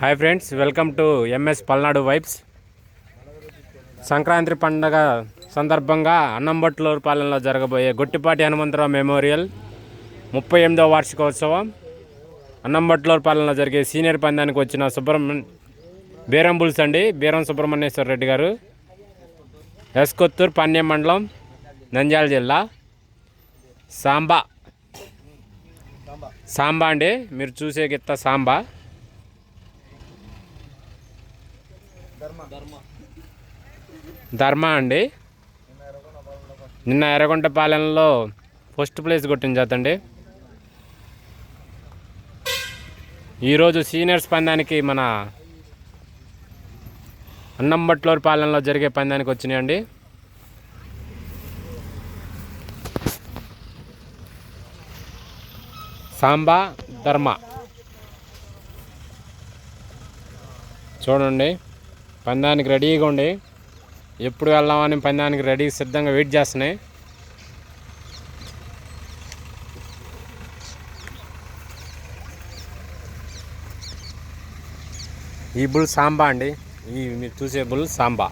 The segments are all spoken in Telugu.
Hi friends welcome to MS Palnadu vibes Sankranti పండగ సందర్భంగా అన్నంబట్లూరు పాలనలో జరగబోయే గొట్టిపాటి హనుమంతరావు మెమోరియల్ ముప్పై ఎనిమిదవ వార్షికోత్సవం. అన్నంబట్లూరు పాలనలో జరిగే సీనియర్ పందానికి వచ్చిన సుబ్రహ్మణ్య బీరం బుల్స్ అండి బీరం సుబ్రహ్మణ్యేశ్వర రెడ్డి గారు. ఎస్కొత్తూరు పన్నెం మండలం నంద్యాల జిల్లా. సాంబా. సాంబా అండి మీరు చూసే గిత్త సాంబా. ధర్మ. అండి. నిన్న ఎర్రగొంటపాలెంలో ఫస్ట్ ప్లేస్ కొట్టిన చేతండి ఈరోజు సీనియర్స్ పందానికి మన అన్నంబట్లూరు పాలెంలో జరిగే పందానికి వచ్చినాయండి సాంబా ధర్మ. చూడండి. పందానికి రెడీగా ఉండి ఎప్పుడు వెళ్దామని పందానికి రెడీ సిద్ధంగా వెయిట్ చేస్తున్నాయి. ఈ బుల్ సాంబా అండి. ఈ మీరు చూసే bull Samba.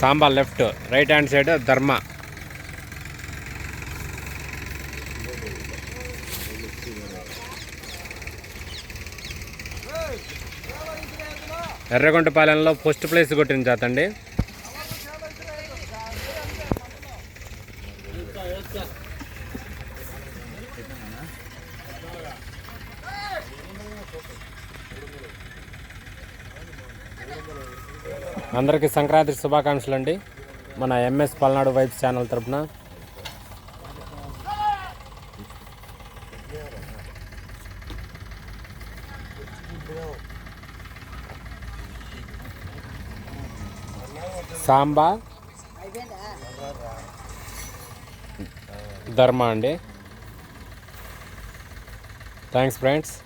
Samba left right hand side Dharma. ఎర్రగొంటపాలెంలో first place కొట్టిన జాత అండి. అందరికీ సంక్రాంతి శుభాకాంక్షలు అండి. మన ఎంఎస్ పల్నాడు వైబ్స్ ఛానల్ తరపున. సాంబా. ధర్మా అండి. Thanks friends